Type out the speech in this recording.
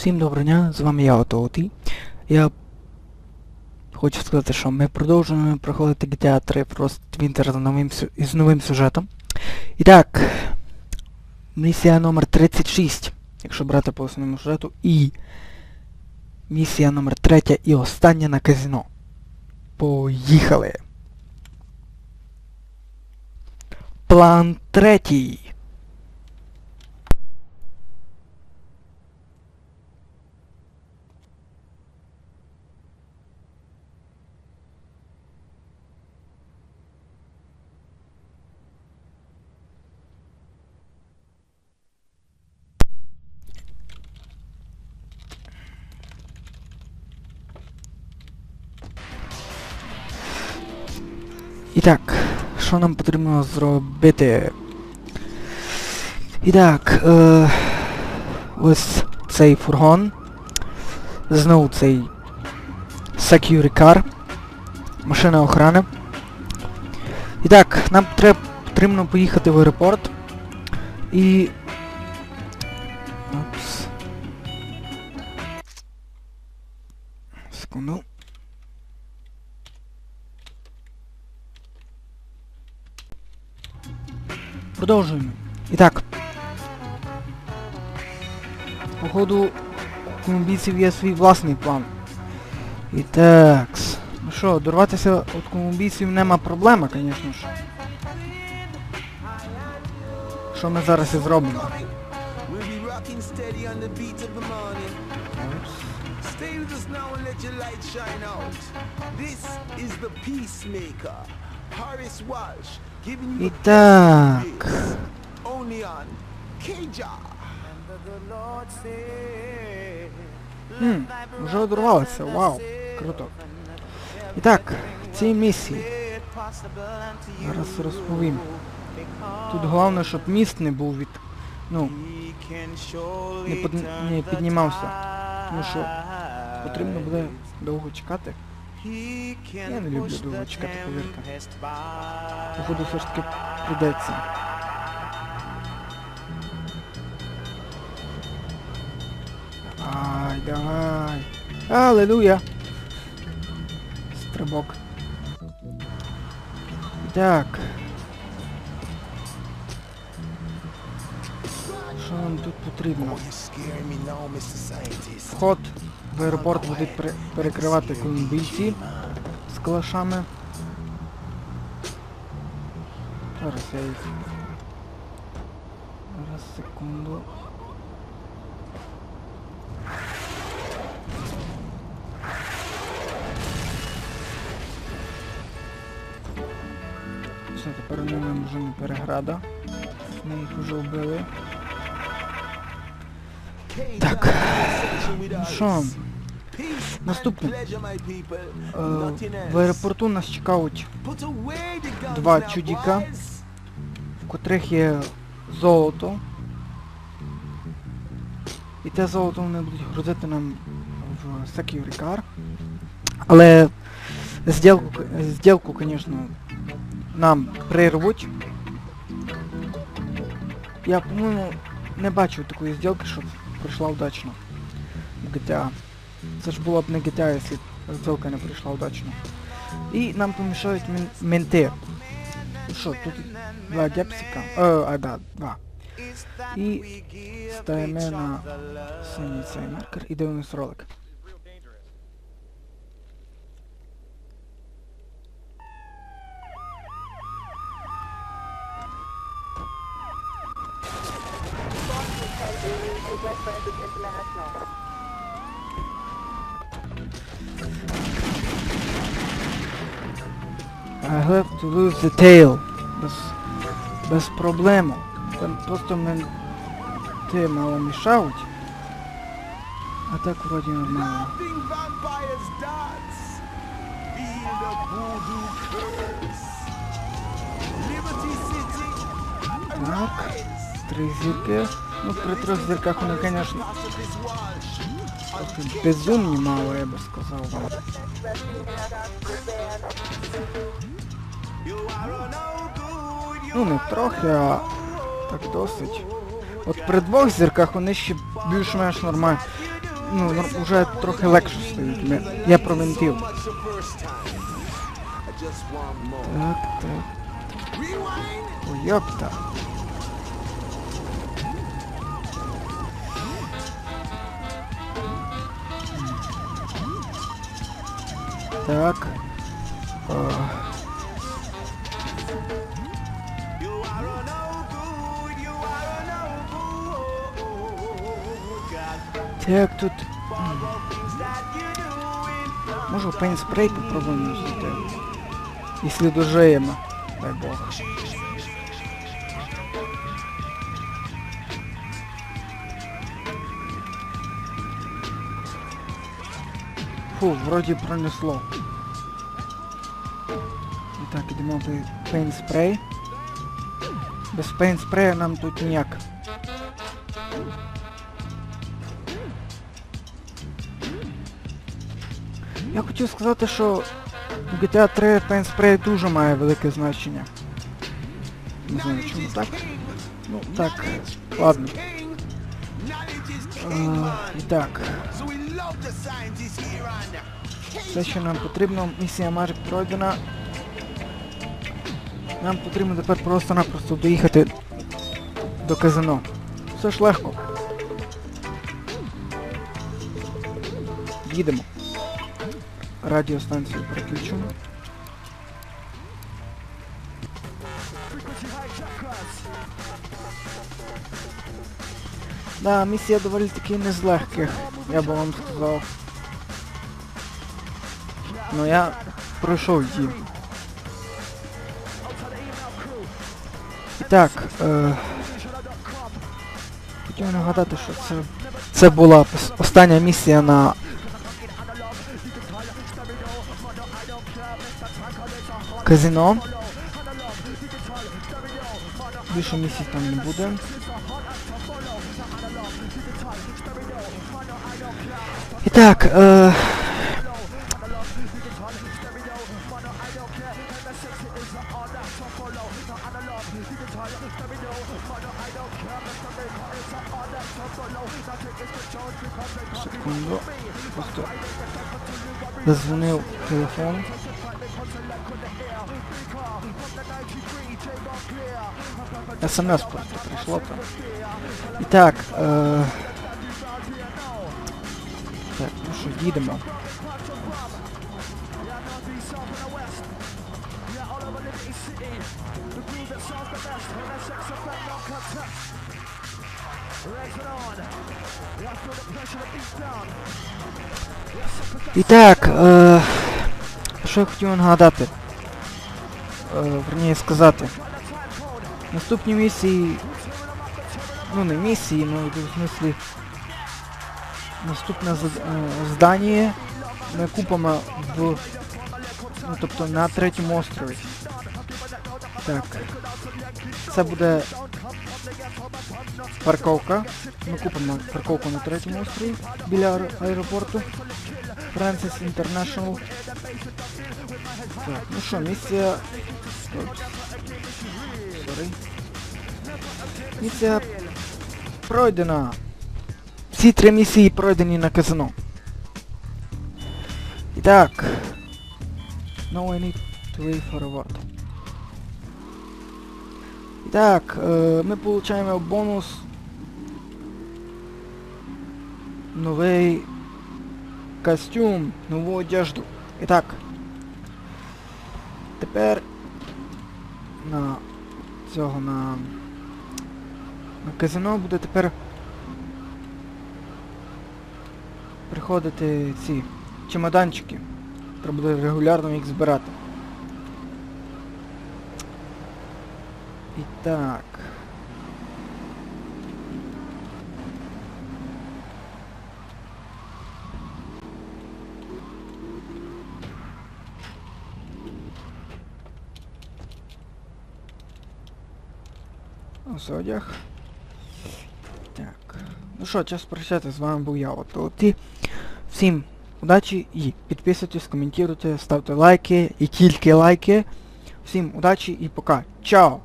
Всім доброго дня, з вами я Отоутий. Я хочу сказати, що ми продовжуємо проходити GTA 3 Frost Winter з новим, із новим сюжетом. І так, місія номер 36, якщо брати по основному сюжету, і місія номер 3 і остання на казино. Поїхали! План третій. Що нам потрібно зробити? І так, е, ось цей фургон. Знову цей Security Car. Машина охорони. І так, нам треба потрібно поїхати в аеропорт. І... Опс. Секунду. Продовжуємо. І так. Походу, у колумбійців є свій власний план. І так. Ну що, дорватися від колумбійців нема проблема, звісно ж. Що ми зараз і зробимо? Stay with us now and let your light shine out. This is the peacemaker, Horace Walsh, giving you І the так. best only on Keja. Хм, вже одорвалося, вау, круто. І так, в цій місії. Зараз розповім. Тут головне, щоб міст не був від... Ну, не, под... не піднімався. Тому що потрібно буде довго чекати. Я не люблю довго чекати, повірте. Походу все ж таки прийдеться. Ай, давай. Аллилуйя. Стрибок. Так. Що нам тут потрібно? Вход в аеропорт будуть пере- перекривати колумбійці з калашами. Зараз я їх. Зараз секунду. Все, тепер вони нам вже не переграда. Ми їх вже вбили. Так. Ну що? Наступне. В аеропорту нас чекають, Два чудіка. в котрих є золото. І те золото вони будуть грузити нам в Security Car. Але зділку, зділку, звісно, нам прирвуть. Я, по-моєму, не бачив такої зділки, щоб пройшла удачно. GTA. Це ж було б не GTA, якщо зділка не прийшла удачно. І нам помішають мен менти. Що, тут два гепсика. О, а да, два. І ставимо на синій цей маркер і дивимось ролик. I have to lose the tail. Без, без проблему. Там просто мен... Ти мало мішають. А так вроді нормально. Так. Три зірки. Ну, при трьох зірках вони, звісно, безумні мало, я би сказав вам. Ну, не трохи, а так досить. От при двох зірках вони ще більш-менш нормальні. ну, вже трохи легше стають. Я more. Так, так. Ой, йопта. Так. О, Так, тут. for the things that you doing. Може пейн попробуємо взяти. Якщо дожиємо. Дай Бог. Фу, вроді пронесло. І так, ідемо по пейнспрей. Без пейн спрея нам тут ніяк. Я хотів сказати, що GTA 3 Paint Spray дуже має велике значення. Не знаю чому так. Ну так, ладно. Е, і так, все, що нам потрібно, місія майже пройдена. Нам потрібно тепер просто-напросто доїхати до казино. Все ж легко. Їдемо. Радіостанцію переключимо. Да, місія доволі таки не з легких, я би вам сказав. Ну я пройшов її. Так, е... хотів нагадати, що це. Це була остання місія на. Казино. Більше місій там не буде. І так, е... Секунду. Просто зазвонив телефон. СМС просто прийшло там. І так, е... Так, ну що, їдемо. І так, е... я хотів нагадати? Е, верніше сказати. Наступні місії... Ну не місії, ну в смислі... Наступне е, здання ми купимо в... Ну тобто на третьому острові. Так. Це буде парковка. Ми купимо парковку на третьому острові біля аеропорту. Francis International. Так, ну що, місія... Опс. Місія пройдена. Всі три місії пройдені на казино. І так. Now I need to wait for a what. І так, е, ми получаємо бонус. Новий костюм, нову одежду. І так. Тепер на цього на казино буде тепер приходити ці чемоданчики. Треба буде регулярно їх збирати. І так. Ось одяг. Ну що, час прощати, з вами був я, Отолоти. Всім удачі і підписуйтесь, коментуйте, ставте лайки і тільки лайки. Всім удачі і пока. Чао!